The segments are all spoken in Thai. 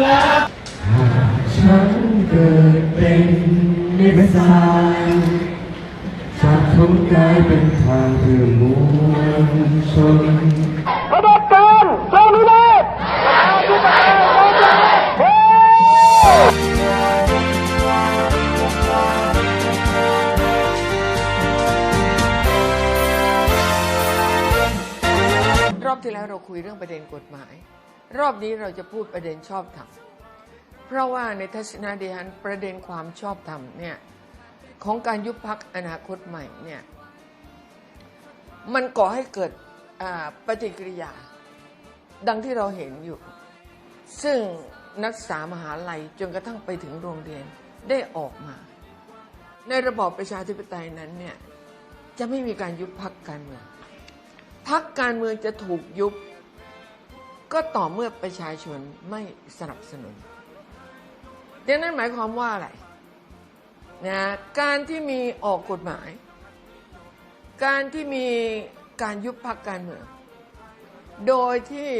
แล้วฉันเกิดเป็นนิสัยจากทุกกายเป็นทางเพื่อมวลชนรอบที่แล้วเราคุยเรื่องประเด็นกฎหมาย รอบนี้เราจะพูดประเด็นชอบธรรม เพราะว่าในทัศนาเดียนประเด็นความชอบธรรมเนี่ยของการยุบพักอนาคตใหม่เนี่ยมันก่อให้เกิดปฏิกิริยา ดังที่เราเห็นอยู่ ซึ่งนักศึกษามหาลัยจนกระทั่งไปถึงโรงเรียนได้ออกมา ในระบอบประชาธิปไตยนั้นเนี่ยจะไม่มีการยุบพักการเมืองพักการเมืองจะถูกยุบ ก็ต่อเมื่อประชาชนไม่สนับสนุนดังนั้นหมายความว่าอะไรนะการที่มีออกกฎหมาย การที่มีการยุบพักการเมือง โดยที่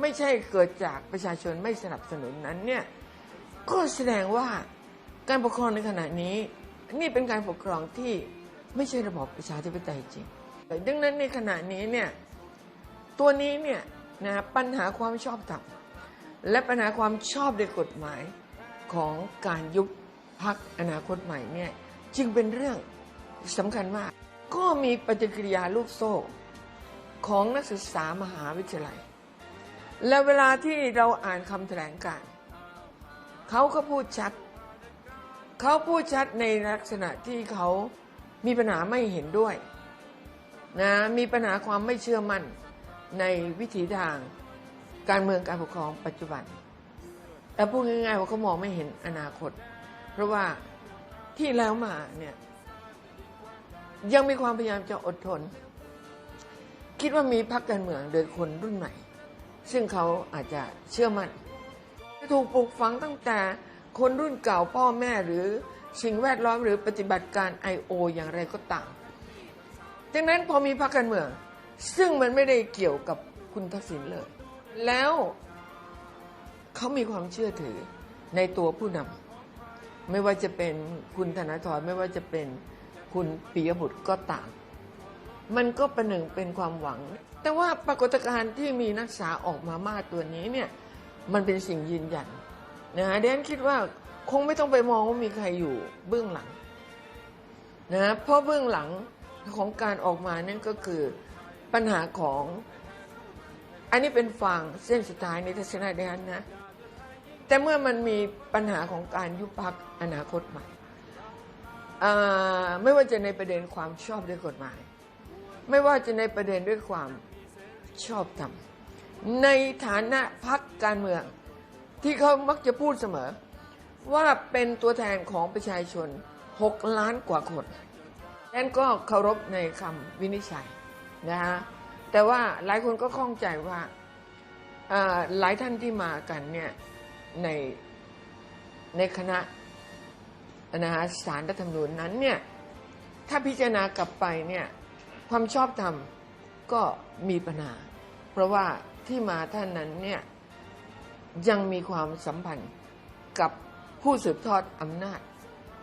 ไม่ใช่เกิดจากประชาชนไม่สนับสนุนนั้นเนี่ยก็แสดงว่าการปกครองในขณะนี้ นี่เป็นการปกครองที่ไม่ใช่ระบอบประชาธิปไตยจริง ดังนั้นในขณะนี้เนี่ยตัวนี้เนี่ย นะปัญหาความชอบธรรมและปัญหาความชอบในกฎหมายของการยุบพักอนาคตใหม่เนี่ยจึงเป็นเรื่องสำคัญมาก ก็มีปฏิกิริยาลูกโซ่ของนักศึกษามหาวิทยาลัย และเวลาที่เราอ่านคำแถลงการ์เขาก็พูดชัด เขาพูดชัดในลักษณะที่เขามีปัญหาไม่เห็นด้วยนะมีปัญหาความไม่เชื่อมั่น ในวิถีทางการเมืองการปกครองปัจจุบัน แต่พูดง่ายๆว่าเขามองไม่เห็นอนาคต เพราะว่าที่แล้วมาเนี่ยยังมีความพยายามจะอดทน คิดว่ามีพรรคการเมืองโดยคนรุ่นใหม่ ซึ่งเขาอาจจะเชื่อมั่นถูกปลูกฝังตั้งแต่คนรุ่นเก่าพ่อแม่หรือสิ่งแวดล้อมหรือปฏิบัติการ I.O. อย่างไรก็ตามดังนั้นพอมีพรรคการเมือง ซึ่งมันไม่ได้เกี่ยวกับคุณทักษิณเลย แล้วเขามีความเชื่อถือในตัวผู้นำไม่ว่าจะเป็นคุณธนาธรไม่ว่าจะเป็นคุณปิยบุตรก็ตาม มันก็ประหนึ่งเป็นความหวัง แต่ว่าปรากฏการณ์ที่มีนักศึกษาออกมามากตัวนี้เนี่ยมันเป็นสิ่งยืนยันนะฮะเดนคิดว่าคงไม่ต้องไปมองว่ามีใครอยู่เบื้องหลังนะเพราะเบื้องหลังของการออกมานั่นก็คือ ปัญหาของ อันนี้เป็นฝั่งเส้นสุดท้ายในทัศนะเดนนะ แต่เมื่อมันมีปัญหาของการยุบพักอนาคตใหม่ไม่ว่าจะในประเด็นความชอบด้วยกฎหมาย ไม่ว่าจะในประเด็นด้วยความชอบธรรมในฐานะพักการเมือง ที่เขามักจะพูดเสมอ ว่าเป็นตัวแทนของประชาชน 6 ล้านกว่าคนนั่นก็เคารพในคำวินิจฉัย นะฮะแต่ว่าหลายคนก็ข้องใจว่าหลายท่านที่มากันเนี่ยในในคณะนะฮะสารรัฐธรรมนูญนั้นเนี่ยถ้าพิจารณากลับไปเนี่ยความชอบธรรมก็มีปัญหา เพราะว่าที่มาท่านนั้นเนี่ยยังมีความสัมพันธ์กับผู้สืบทอดอำนาจ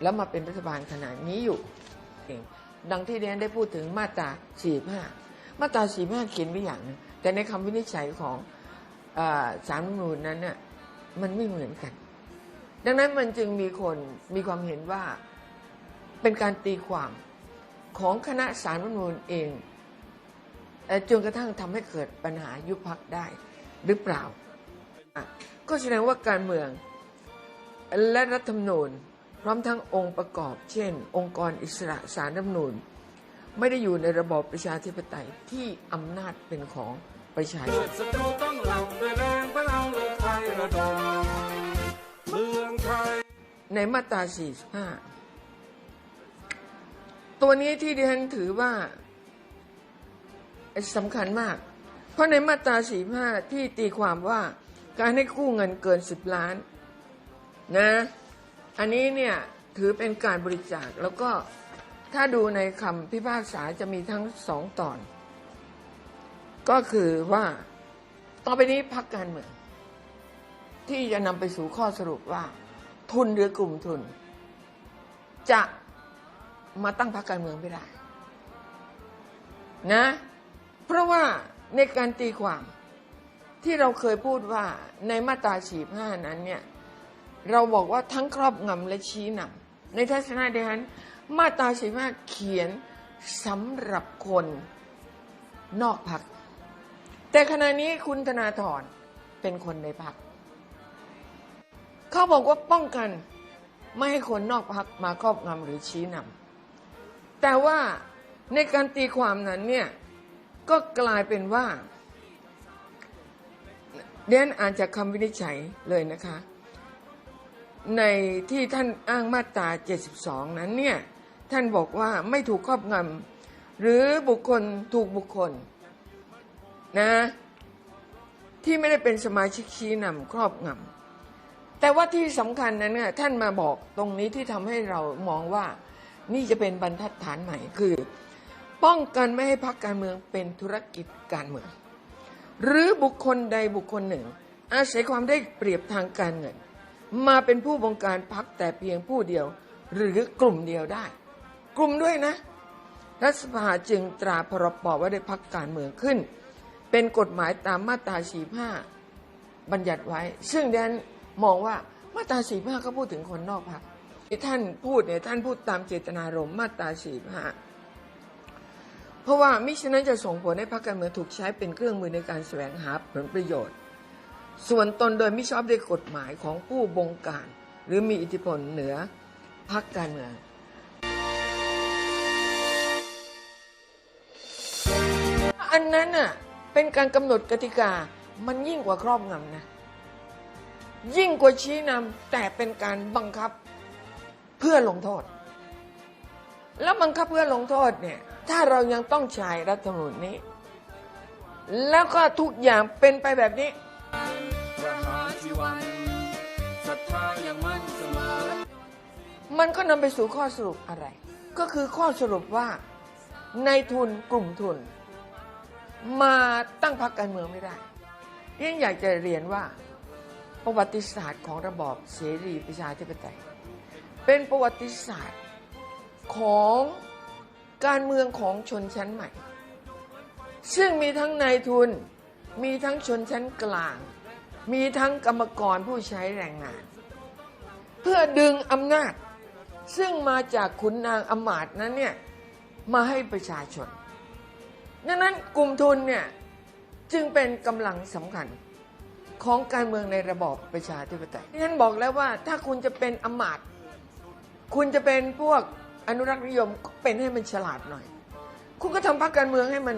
แล้วมาเป็นรัฐบาลขณะนี้อยู่ ดังที่เรียนได้พูดถึงมาตรา45 มาตรา45เขียนไว้อย่างนึงแต่ในคำวินิจฉัยของอาสารรัฐมนูญนั้นน่ะมันไม่เหมือนกัน ดังนั้นมันจึงมีคนมีความเห็นว่าเป็นการตีความของคณะสารรัฐมนูญเองเอจนกระทั่งทำให้เกิดปัญหายุบพักได้หรือเปล่า ก็แสดงว่าการเมืองและรัฐธรรมนูญพร้อมทั้งองค์ประกอบ เช่น องค์กรอิสระสารรัฐธรรมนูญ ไม่ได้อยู่ในระบอบประชาธิปไตยที่อำนาจเป็นของประชาชนศัตรูต้องเราด้วยแรงพลังเลือดไทยระดมเมืองไทยในมาตรา 45 ตัวนี้ที่ดิฉันถือว่าสำคัญมาก เพราะในมาตรา 45 ที่ตีความว่าการให้กู้เงินเกิน 10 ล้านนะ อันนี้เนี่ยถือเป็นการบริจาคแล้วก็ ถ้าดูในคำพิพากษาจะมีทั้งสองตอน ก็คือว่าต่อไปนี้พักการเมือง ที่จะนำไปสู่ข้อสรุปว่า ทุนหรือกลุ่มทุน จะมาตั้งพรรคการเมืองไม่ได้ นะ เพราะว่าในการตีความที่เราเคยพูดว่าในมาตราฉีบห้านั้นเนี่ย เราบอกว่าทั้งครอบงำและชี้นำในทัศนะเดียน มาตราฉีบห้าเขียนสำหรับคนนอกพัก แต่ขณะนี้คุณธนาธรเป็นคนในพัก เขาบอกว่าป้องกันไม่ให้คนนอกพักมาครอบงำหรือชี้นำแต่ว่าในการตีความนั้นเนี่ยก็กลายเป็นว่าเดนอ่านจากคำวินิจฉัยเลยนะคะ ในที่ท่านอ้างมาตรา 72 นั้นเนี่ย ท่านบอกว่าไม่ถูกครอบงำหรือบุคคลถูกบุคคลนะที่ไม่ได้เป็นสมาชิกชี้นำครอบงำแต่ว่าที่สำคัญนั้นน่ท่านมาบอกตรงนี้ที่ทำให้เรามองว่านี่จะเป็นบรรทัดฐานใหม่คือ ป้องกันไม่ให้พักการเมืองเป็นธุรกิจการเมือง หรือบุคคลใดบุคคลหนึ่ง อาศัยความได้เปรียบทางการเงิน มาเป็นผู้บงการพักแต่เพียงผู้เดียว หรือกลุ่มเดียวได้ กลุ่มด้วยนะ รัฐสภาจึงตราพรบว่าได้พักการเมืองขึ้น เป็นกฎหมายตามมาตรา 45 บัญญัติไว้ ซึ่งแดนมองว่ามาตรา 45 ก็พูดถึงคนนอกพักที่ท่านพูดเนี่ยท่านพูดตามเจตนารมณ์มาตรา 45 เพราะว่ามิฉะนั้นจะส่งผลให้พรรคการเมืองถูกใช้เป็นเครื่องมือในการแสวงหาผลประโยชน์ ส่วนตนโดยไม่ชอบด้วยกฎหมายของผู้บงการ หรือมีอิทธิพลเหนือพรรคการเมือง นนั้นน่ะเป็นการกำหนดกติกามันยิ่งกว่าครอบงำนะ ยิ่งกว่าชี้นำแต่เป็นการบังคับเพื่อลงโทษ แล้วบังคับเพื่อลงโทษเนี่ยถ้าเรายังต้องใช้รัฐธรรมนูญนี้ แล้วก็ทุกอย่างเป็นไปแบบนี้ประหารชีวันศรัทธายังมั่นเสมอมันก็นำไปสู่ข้อสรุปอะไร ก็คือข้อสรุปว่าในายทุนกลุ่มทุน มาตั้งพรรคการเมืองไม่ได้ยังอยากจะเรียนว่าประวัติศาสตร์ของระบอบเสรีประชาธิปไตย เป็นประวัติศาสตร์ของการเมืองของชนชั้นใหม่ ซึ่งมีทั้งนายทุน มีทั้งชนชั้นกลาง มีทั้งกรรมกรผู้ใช้แรงงาน เพื่อดึงอำนาจ ซึ่งมาจากขุนนางอมาตย์นั้นเนี่ย มาให้ประชาชน ดังนั้นกลุ่มทุนเนี่ยจึงเป็นกำลังสำคัญของการเมืองในระบอบประชาธิปไตยที่ท่านบอกแล้วว่าถ้าคุณจะเป็นอมาตย์คุณจะเป็นพวกอนุรักษ์นิยมก็เป็นให้มันฉลาดหน่อย คุณก็ทำพรรคการเมืองให้มัน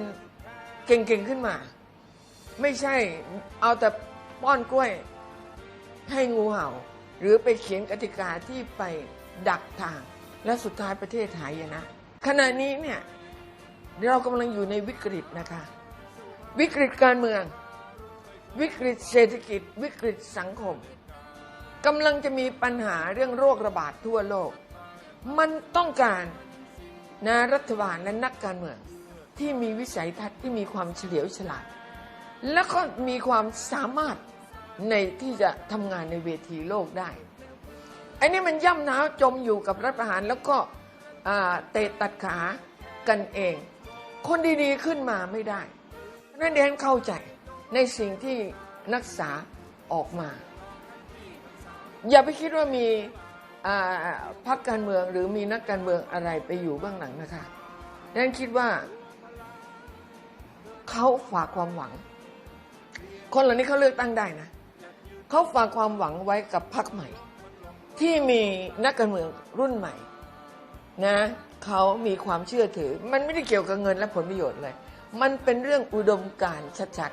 เก่งๆขึ้นมา ไม่ใช่เอาแต่ป้อนกล้วยให้งูเห่า หรือไปเขียนกติกาที่ไปดักทาง และสุดท้ายประเทศหายนะ ขณะนี้เนี่ย เรากำลังอยู่ในวิกฤตนะคะ วิกฤตการเมือง วิกฤตเศรษฐกิจ วิกฤตสังคมกำลังจะมีปัญหาเรื่องโรคระบาดทั่วโลก มันต้องการนะรัฐบาลและนักการเมือง ที่มีวิสัยทัศน์ที่มีความเฉลียวฉลาด แล้วก็มีความสามารถในที่จะทำงานในเวทีโลกได้อันนี้มันย่ำหนาวจมอยู่กับรัฐประหารแล้วก็เตะตัดขากันเอง คนดีๆขึ้นมาไม่ได้เพราะนั้นเดนเข้าใจในสิ่งที่นักศึกษาออกมา อย่าไปคิดว่ามีพรรคการเมืองหรือมีนักการเมืองอะไรไปอยู่เบื้องหลังนะคะดังนั้นคิดว่าเขาฝากความหวัง คนเหล่านี้เขาเลือกตั้งได้นะเขาฝากความหวังไว้กับพรรคใหม่ ที่มีนักการเมืองรุ่นใหม่ นะ เขามีความเชื่อถือ มันไม่ได้เกี่ยวกับเงินและผลประโยชน์เลย มันเป็นเรื่องอุดมการณ์ชัด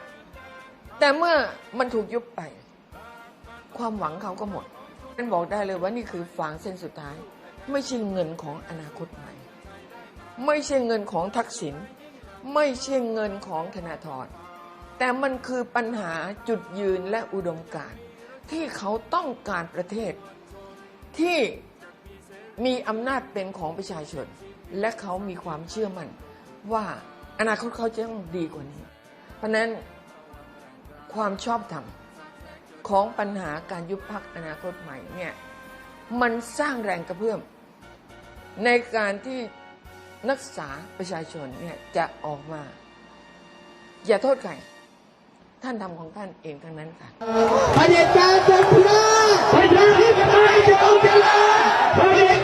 ๆ แต่เมื่อมันถูกยุบไป ความหวังเขาก็หมดฉันบอกได้เลยว่านี่คือฟางเส้นสุดท้าย ไม่ใช่เงินของอนาคตใหม่ ไม่ใช่เงินของทักษิณไม่ใช่เงินของธนาธรแต่มันคือปัญหาจุดยืนและอุดมการณ์ที่เขาต้องการประเทศที่ มีอำนาจเป็นของประชาชน และเขามีความเชื่อมั่นว่าอนาคตเขาจะต้องดีกว่านี้ เพราะฉะนั้นความชอบธรรมของปัญหาการยุบพักอนาคตใหม่เนี่ยมันสร้างแรงกระเพื่อมในการที่นักศึกษาประชาชนเนี่ยจะออกมา อย่าโทษใครท่านทำของท่านเองทั้งนั้นค่ะเผด็จการจงพินาศประชาธิปไตยจงเจริญ